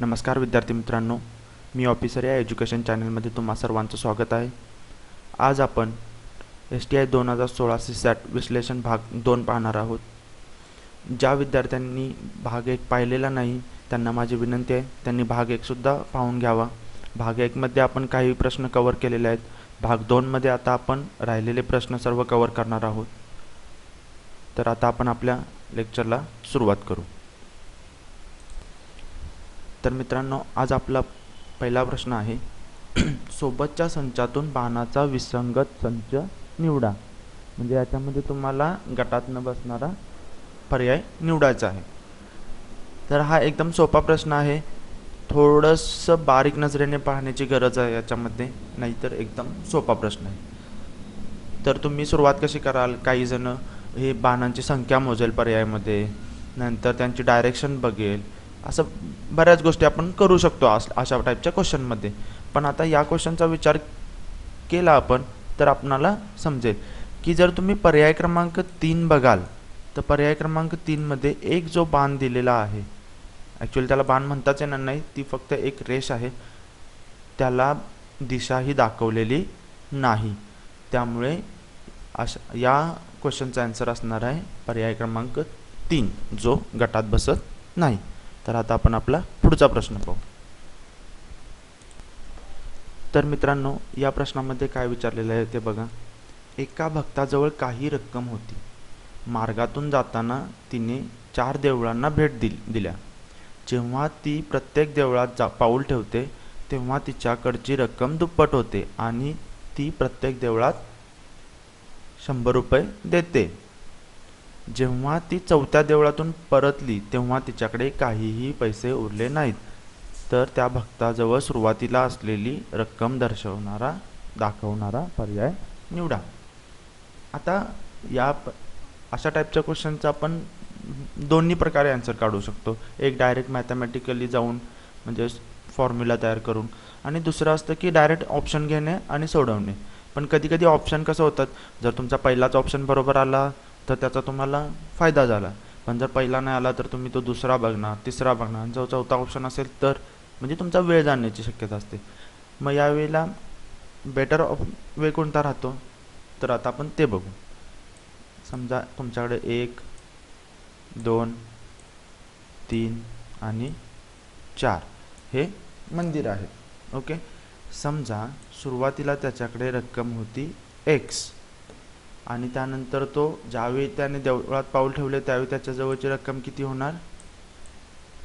नमस्कार विद्यार्थी मित्रांनो मी ऑफिसर या एज्युकेशन चॅनलमध्ये तुम्हा सर्वांचं स्वागत आहे. आज आपण एस टी आय दोन हजार सोळा सी सॅट विश्लेषण भाग दोन पाहणार आहोत. ज्या विद्यार्थ्यांनी भाग एक पाहिलेला नाही त्यांना माझी विनंती आहे त्यांनी भाग एकसुद्धा पाहून घ्यावा. भाग एकमध्ये आपण काही प्रश्न कवर केलेले आहेत. भाग दोनमध्ये आता आपण राहिलेले प्रश्न सर्व कवर करणार आहोत. तर आता आपण आपल्या लेक्चरला सुरुवात करू. तर मित्रांनो आज आपला पहिला प्रश्न आहे. सोबतच्या संचातून बाणाचा विसंगत संच निवडा. म्हणजे याच्यामध्ये तुम्हाला गटात न बसणारा पर्याय निवडायचा आहे. तर हा एकदम सोपा प्रश्न आहे. थोडंसं बारीक नजरेने पाहण्याची गरज आहे याच्यामध्ये नाहीतर एकदम सोपा प्रश्न आहे. तर तुम्ही सुरुवात कशी कराल? काहीजणं हे बाणांची संख्या मोजेल पर्यायामध्ये नंतर त्यांची डायरेक्शन बघेल असं बऱ्याच गोष्टी आपण करू शकतो अशा टाईपच्या क्वेश्चनमध्ये पण आता या क्वेश्चनचा विचार केला आपण तर आपणाला समजेल की जर तुम्ही पर्याय क्रमांक तीन बघाल तर पर्याय क्रमांक तीनमध्ये एक जो बाण दिलेला आहे ॲक्च्युली त्याला बाण म्हणताच येणार नाही ती फक्त एक रेष आहे. त्याला दिशाही दाखवलेली नाही. त्यामुळे अशा या क्वेश्चनचा आन्सर असणार आहे पर्याय क्रमांक तीन जो गटात बसत नाही. तर आता आपण आपला पुढचा प्रश्न पाहू. तर मित्रांनो या प्रश्नामध्ये काय विचारलेलं आहे ते बघा. एका भक्ताजवळ काही रक्कम होती. मार्गातून जाताना तिने चार देवळांना भेट दिल दिल्या. जेव्हा ती प्रत्येक देवळात जा पाऊल ठेवते तेव्हा तिच्याकडची रक्कम दुप्पट होते आणि ती प्रत्येक देवळात शंभर रुपये देते. जेव्हा ती चौथ्या देवळातून परतली तेव्हा तिच्याकडे काहीही पैसे उरले नाहीत. तर त्या भक्ताजवळ सुरुवातीला असलेली रक्कम दर्शवणारा दाखवणारा पर्याय निवडा. आता या प अशा टाईपच्या क्वेश्चनचा आपण दोन्ही प्रकारे आन्सर काढू शकतो. एक डायरेक्ट मॅथमॅटिकली जाऊन म्हणजे फॉर्म्युला तयार करून. आणि दुसरं असतं की डायरेक्ट ऑप्शन घेणे आणि सोडवणे. पण कधी कधी ऑप्शन कसं होतात? जर तुमचा पहिलाच ऑप्शन बरोबर आला तर त्याचा तुम्हाला फायदा झाला. पण जर पहिला नाही आला तर तुम्ही तो दुसरा बघणार तिसरा बघणार. आणि जो चौथा ऑप्शन असेल तर म्हणजे तुमचा वेळ जाण्याची शक्यता असते. मग यावेळेला बेटर ऑप वे कोणता राहतो? तर आता आपण ते बघू. समजा तुमच्याकडे एक दोन तीन आणि चार हे मंदिर आहेत. ओके? समजा सुरुवातीला त्याच्याकडे रक्कम होती एक्स आणि त्यानंतर तो ज्यावेळी त्याने देवळात पाऊल ठेवले त्यावेळी त्याच्याजवळची रक्कम किती होणार?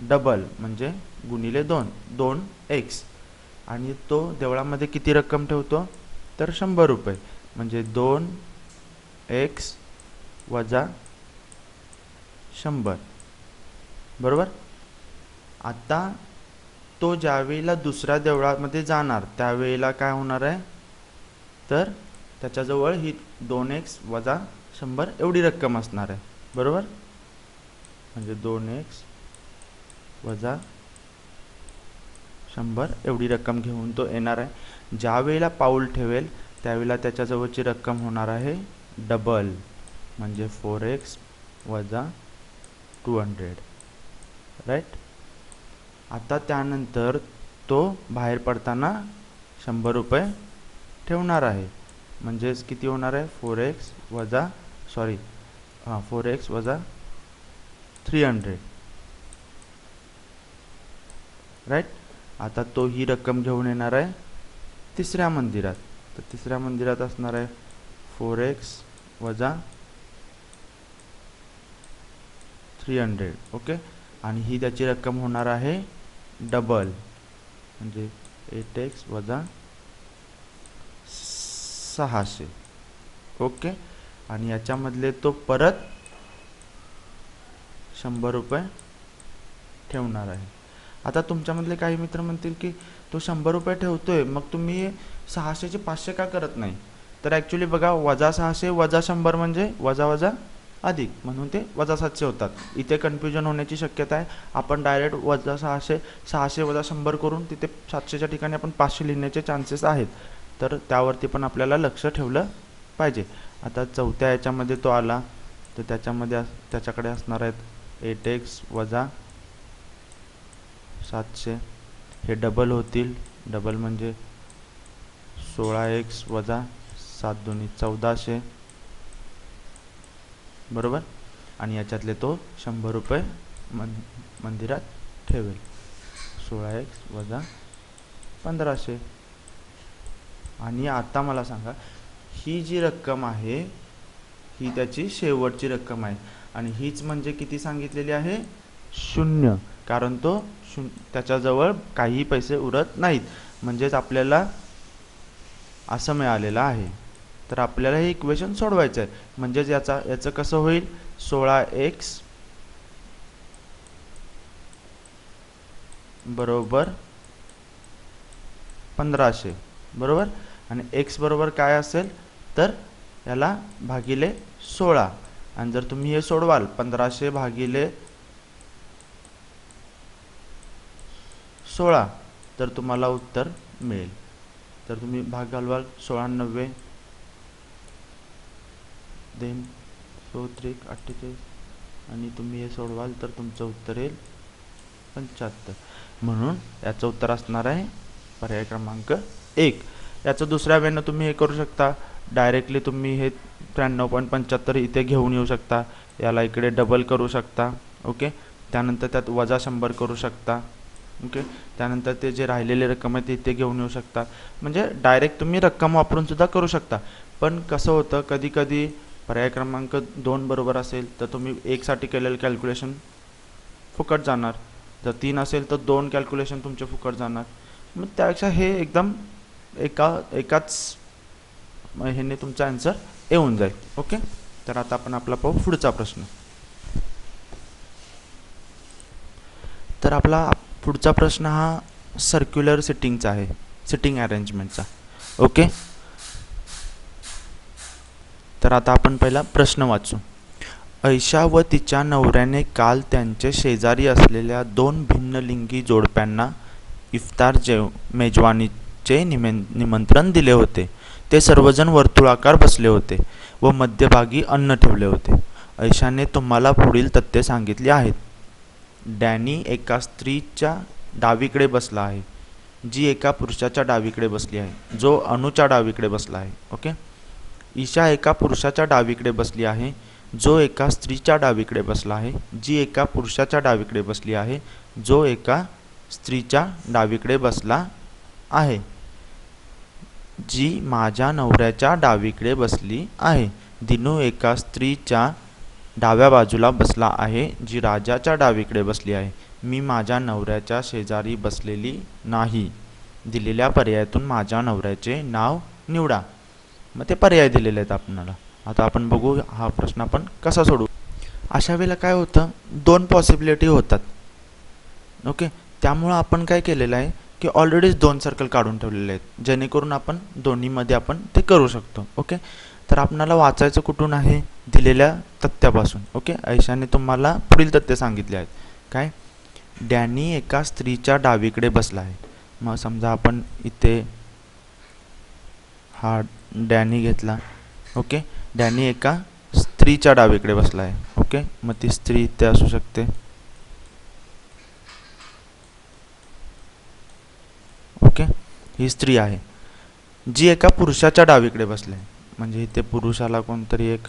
डबल म्हणजे गुणिले दोन दोन एक्स. आणि तो देवळामध्ये किती रक्कम ठेवतो? तर शंभर रुपये. म्हणजे दोन एक्स वजा शंभर. बरोबर? आता तो ज्यावेळेला दुसऱ्या देवळामध्ये जाणार त्यावेळेला काय होणार आहे? तर त्याच्याजवळ ही दोन एक्स वजा शंभर एवढी रक्कम असणार आहे. बरोबर? म्हणजे दोन एक्स वजा शंभर एवढी रक्कम घेऊन तो येणार आहे. ज्या वेळेला पाऊल ठेवेल त्यावेळेला त्याच्याजवळची रक्कम होणार आहे डबल म्हणजे फोर एक्स वजा टू हंड्रेड. राईट? आता त्यानंतर तो बाहेर पडताना शंभर रुपये ठेवणार आहे. म्हणजेच किती होणार आहे? फोर एक्स वजा सॉरी हां फोर एक्स वजा थ्री हंड्रेड राईट आता तो ही रक्कम घेऊन येणार आहे तिसऱ्या मंदिरात. तर तिसऱ्या मंदिरात असणार आहे फोर एक्स वजा थ्री हंड्रेड ओके आणि ही त्याची रक्कम होणार आहे डबल म्हणजे एट एक्स वजा सहाशे. ओके? आणि याच्यामधले तो परत शंभर रुपये ठेवणार आहे. आता तुमच्यामधले काही मित्र म्हणतील की तो शंभर रुपये ठेवतोय मग तुम्ही सहाशेचे पाचशे का करत नाही? तर ॲक्च्युली बघा वजा सहाशे वजा शंभर म्हणजे वजा वजा अधिक म्हणून ते वजा सातशे होतात. इथे कन्फ्युजन होण्याची शक्यता आहे. आपण डायरेक्ट वजा सहाशे सहाशे वजा शंभर करून तिथे सातशेच्या ठिकाणी आपण पाचशे लिहिण्याचे चान्सेस आहेत. तर त्यावरती पण आपल्याला लक्ष ठेवलं पाहिजे. आता चौथ्या याच्यामध्ये तो आला तर त्याच्यामध्ये त्याच्याकडे असणार आहेत एट एक्स वजा सातशे. हे डबल होतील. डबल म्हणजे सोळा एक्स वजा सात दोन्ही चौदाशे. बरोबर? आणि याच्यातले तो शंभर रुपये मन मंदिरात ठेवेल. सोळा एक्स वजा पंधराशे. आणि आता मला सांगा ही जी रक्कम आहे ही त्याची शेवटची रक्कम आहे. आणि हीच म्हणजे किती सांगितलेली आहे? शून्य. कारण तो शून त्याच्याजवळ काही पैसे उरत नाहीत. म्हणजेच आपल्याला असं मिळालेलं आहे. तर आपल्याला हे इक्वेशन सोडवायचं आहे. म्हणजेच याचा याचं कसं होईल? सोळा एक्स बरोबर पंधराशे. बरोबर? आणि एक्स बरोबर काय असेल? तर याला भागिले सोळा. आणि जर तुम्ही हे सोडवाल पंधराशे भागिले सोळा तर तुम्हाला उत्तर मिळेल. तर तुम्ही भाग घालवाल सोळा नव्वे. देन सो त्रिक अठ्ठेचाळीस. आणि तुम्ही हे सोडवाल तर तुमचं उत्तर येईल पंच्याहत्तर. म्हणून याचं उत्तर असणार आहे पर्याय क्रमांक एक. याचं दुसऱ्या वेळेनं तुम्ही हे करू शकता. डायरेक्टली तुम्ही हे त्र्याण्णव पॉईंट पंच्याहत्तर इथे घेऊन येऊ शकता. याला इकडे डबल करू शकता. ओके त्यानंतर त्यात वजा शंभर करू शकता. ओके त्यानंतर ते जे राहिलेले रक्कम आहे ते इथे घेऊन येऊ शकता. म्हणजे डायरेक्ट तुम्ही रक्कम वापरून सुद्धा करू शकता. पण कसं होतं कधी कधी पर्याय क्रमांक दोन बरोबर असेल तर तुम्ही एकसाठी केलेलं कॅल्क्युलेशन फुकट जाणार. जर तीन असेल तर दोन कॅल्क्युलेशन तुमचे फुकट जाणार. मग त्यापेक्षा हे एकदम एका एकाच ह्याने तुमचा आन्सर येऊन जाईल. ओके तर आता आपण आपला पाहू पुढचा प्रश्न. तर आपला पुढचा प्रश्न हा सर्क्युलर सिटिंगचा आहे. सिटिंग अरेंजमेंटचा ओके तर आता आपण पहिला प्रश्न वाचू. ऐशा व तिच्या नवऱ्याने काल त्यांचे शेजारी असलेल्या दोन भिन्न लिंगी जोडप्यांना इफ्तार जेव मेजवानी जे निमे निमंत्रण दिले होते ते सर्वजण वर्तुळाकार बसले होते व मध्यभागी अन्न ठेवले होते. ऐशाने तुम्हाला पुढील तथ्ये सांगितली आहेत. डॅनी एका स्त्रीच्या डावीकडे बसला आहे जी एका पुरुषाच्या डावीकडे बसली आहे जो अनुच्या डावीकडे बसला आहे ओके? ईशा एका पुरुषाच्या डावीकडे बसली आहे जो एका स्त्रीच्या डावीकडे बसला आहे जी एका पुरुषाच्या डावीकडे बसली आहे जो एका स्त्रीच्या डावीकडे बसला आहे. जी माझ्या नवऱ्याच्या डावीकडे बसली आहे. दिनू एका स्त्रीच्या डाव्या बाजूला बसला आहे जी राजाच्या डावीकडे बसली आहे. मी माझ्या नवऱ्याच्या शेजारी बसलेली नाही. दिलेल्या पर्यायातून माझ्या नवऱ्याचे नाव निवडा. मग ते पर्याय दिलेले आहेत आपणाला. आता आपण बघू हा प्रश्न आपण कसा सोडू अशा वेळेला काय होतं? दोन पॉसिबिलिटी होतात. ओके त्यामुळं आपण काय केलेलं आहे? की ऑलरेडीच दोन सर्कल काढून ठेवलेले आहेत. जेणेकरून आपण दोन्हीमध्ये आपण ते करू शकतो ओके तर आपणाला वाचायचं कुठून आहे? दिलेल्या तथ्यापासून ओके ऐशाने तुम्हाला पुढील तथ्य सांगितले आहेत. काय? डॅनी एका स्त्रीच्या डावीकडे बसला आहे. मग समजा आपण इथे हा डॅनी घेतला ओके डॅनी एका स्त्रीच्या डावीकडे बसला आहे ओके मग ती स्त्री इथे असू शकते ओके ही स्त्री आहे जी एका पुरुषाच्या डावीकडे बसले आहे. म्हणजे इथे पुरुषाला कोणतरी एक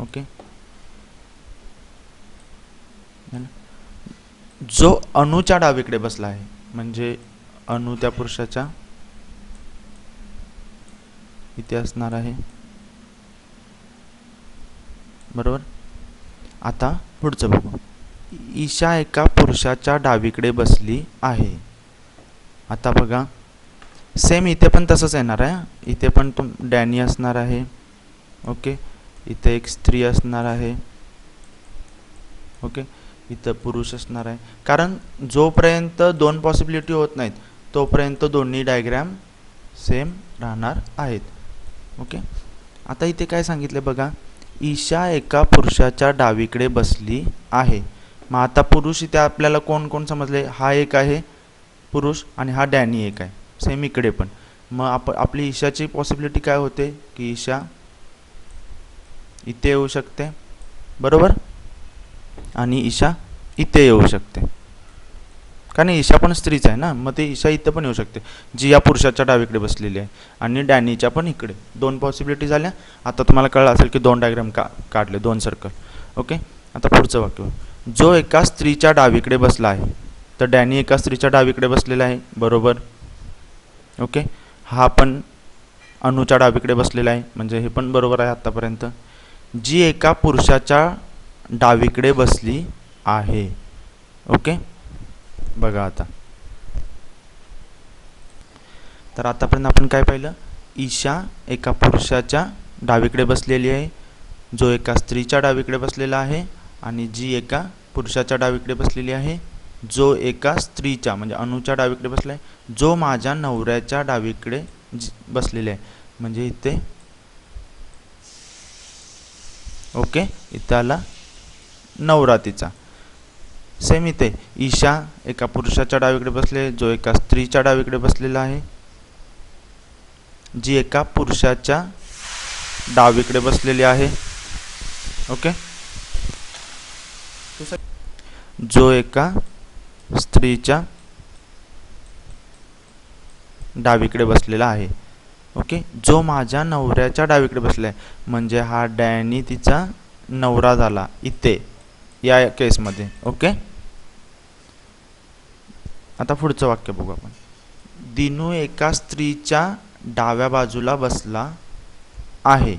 ओके. जो अणूच्या डावीकडे बसला आहे म्हणजे अणू त्या पुरुषाच्या इथे असणार आहे. बरोबर? आता पुढचं बघू. ईशा एका पुरुषाच्या डावीकडे बसली आहे. आता बघा. सेम इथे पण तसंच येणार आहे. इथे पण तुम डॅनी असणार आहे. ओके इथे एक स्त्री असणार आहे. ओके इथं पुरुष असणार आहे. कारण जोपर्यंत दोन पॉसिबिलिटी होत नाहीत तोपर्यंत दोन्ही डायग्रॅम सेम राहणार आहेत. ओके आता इथे काय सांगितले बघा. ईशा एका पुरुषाच्या डावीकडे बसली आहे. मग आता पुरुष इथे आपल्याला कोण कोण समजले? हा एक आहे. पुरुष आणि हा डॅनी एक आहे. सेम इकडे पण. मग आप आपली ईशाची पॉसिबिलिटी काय होते? की ईशा इथे येऊ शकते. बरोबर? आणि ईशा इथे येऊ शकते. कारण ईशा पण स्त्रीच आहे ना? मग ते ईशा इथं पण येऊ शकते. जी या पुरुषाच्या डावीकडे बसलेली आहे. आणि डॅनीच्या पण इकडे. दोन पॉसिबिलिटी झाल्या. आता तुम्हाला कळलं असेल की दोन डायग्राम का काढले. दोन सर्कल ओके आता पुढचं वाक्य. जो एका स्त्रीच्या डावीकडे बसला आहे तर डॅनी एका स्त्रीच्या डावीकडे बसलेला आहे. बरोबर? ओके? हा पण अनुच्या डावीकडे बसलेला आहे. म्हणजे हे पण बरोबर आहे आत्तापर्यंत जी एका पुरुषाच्या डावीकडे बसली आहे. ओके? बघा आता. तर आतापर्यंत आपण काय पाहिलं? ईशा एका पुरुषाच्या डावीकडे बसलेली आहे. जो एका स्त्रीच्या डावीकडे बसलेला आहे आणि जी एका पुरुषाच्या डावीकडे बसलेली आहे. जो एका स्त्रीच्या म्हणजे अनुच्या डावीकडे बसला आहे जो माझ्या नवऱ्याच्या डावीकडे बसलेले आहे. म्हणजे इथे ओके इथं आला नवरा तिचा. सेम इथे ईशा एका पुरुषाच्या डावीकडे बसले जो एका स्त्रीच्या डावीकडे बसलेला आहे. जी एका पुरुषाच्या डावीकडे बसलेली आहे. ओके? जो एका स्त्रीच्या डावीकडे बसलेला आहे. ओके? जो माझ्या नवऱ्याच्या डावीकडे बसला आहे म्हणजे हा डॅनी तिचा नवरा झाला इथे या केसमध्ये. ओके? आता पुढचं वाक्य बघू आपण. दिनू एका स्त्रीच्या डाव्या बाजूला बसला आहे.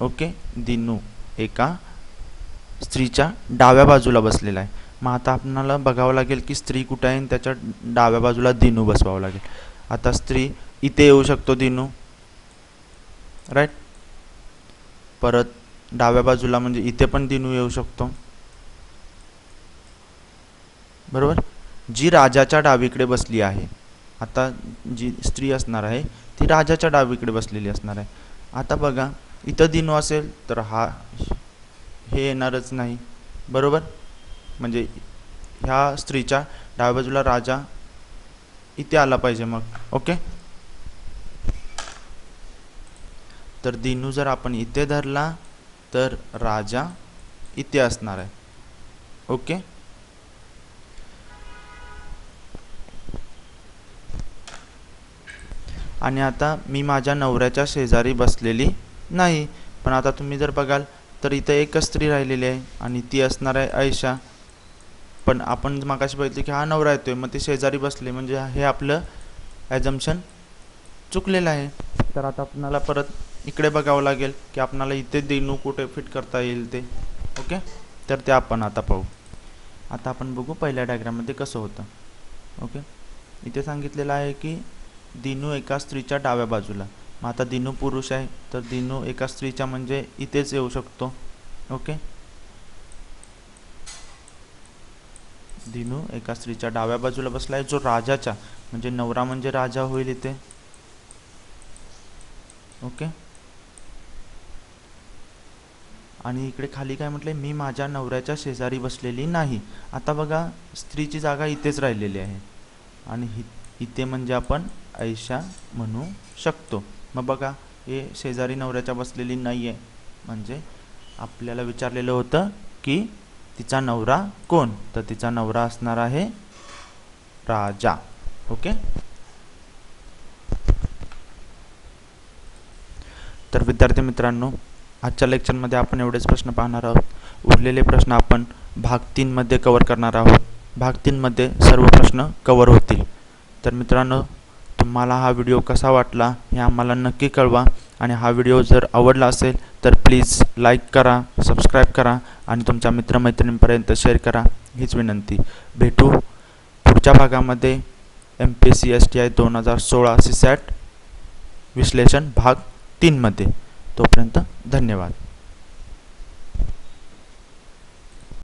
ओके? दिनू एका स्त्रीच्या डाव्या बाजूला बसलेला आहे. मग आता आपणाला बघावं लागेल की स्त्री कुठं आहे त्याच्या डाव्या बाजूला दिनू बसवावं लागेल. आता स्त्री इथे येऊ शकतो दिनू. राईट परत डाव्या बाजूला म्हणजे इथे पण दिनू येऊ शकतो. बरोबर? जी राजाच्या डावीकडे बसली आहे आता जी स्त्री असणार आहे ती राजाच्या डावीकडे बसलेली असणार आहे. आता बघा इथं दिनू असेल तर हा हे येणारच नाही. बरोबर? म्हणजे ह्या स्त्रीच्या डाव्या बाजूला राजा इथे आला पाहिजे मग. ओके? तर दिनू जर आपण इथे धरला तर राजा इथे असणार आहे. ओके? आणि आता मी माझ्या नवऱ्याच्या शेजारी बसलेली नाही. पण आता तुम्ही जर बघाल तर इथं एकच स्त्री राहिलेली आहे आणि ती असणार आहे ऐशा. पण आपण मागाशी बघितले की हा नवरा येतो आहे मग ते शेजारी बसले म्हणजे हे आपलं ॲजम्शन चुकलेलं आहे. तर आता आपणाला परत इकडे बघावं लागेल की आपणाला इथे दिनू कुठे फिट करता येईल ते. ओके? तर ते आपण आता पाहू. आता आपण बघू पहिल्या डायग्राममध्ये कसं होतं. ओके? इथे सांगितलेलं आहे की दिनू एका स्त्रीच्या डाव्या बाजूला. मग आता दिनू पुरुष आहे तर दिनू एका स्त्रीच्या म्हणजे इथेच येऊ शकतो. ओके? दिनू एका स्त्रीच्या डाव्या बाजूला बसला आहे जो राजाच्या म्हणजे नवरा म्हणजे राजा होईल इथे. ओके? आणि इकडे खाली काय म्हटलंय? मी माझ्या नवऱ्याच्या शेजारी बसलेली नाही. आता बघा स्त्रीची जागा इथेच राहिलेली आहे. आणि हि इथे म्हणजे आपण ऐशा म्हणू शकतो. मग बघा हे शेजारी नवऱ्याच्या बसलेली नाही आहे म्हणजे आपल्याला विचारलेलं होतं की तिचा नवरा कोण? तर तिचा नवरा असणार आहे राजा. ओके? तर विद्यार्थी मित्रांनो आजच्या लेक्चरमध्ये आपण एवढेच प्रश्न पाहणार आहोत. उरलेले प्रश्न आपण भाग तीनमध्ये कवर करणार आहोत. भाग तीनमध्ये सर्व प्रश्न कवर होतील. तर मित्रांनो तुम्हाला हा व्हिडिओ कसा वाटला हे आम्हाला नक्की कळवा. आणि हा व्हिडिओ जर आवडला असेल तर प्लीज लाईक करा सबस्क्राईब करा. आणि तुमच्या मित्रमैत्रिणींपर्यंत शेअर करा. हीच विनंती. भेटू पुढच्या भागामध्ये. M P C S T I दोन हजार सोळा सी सॅट विश्लेषण भाग तीनमध्ये. तोपर्यंत धन्यवाद.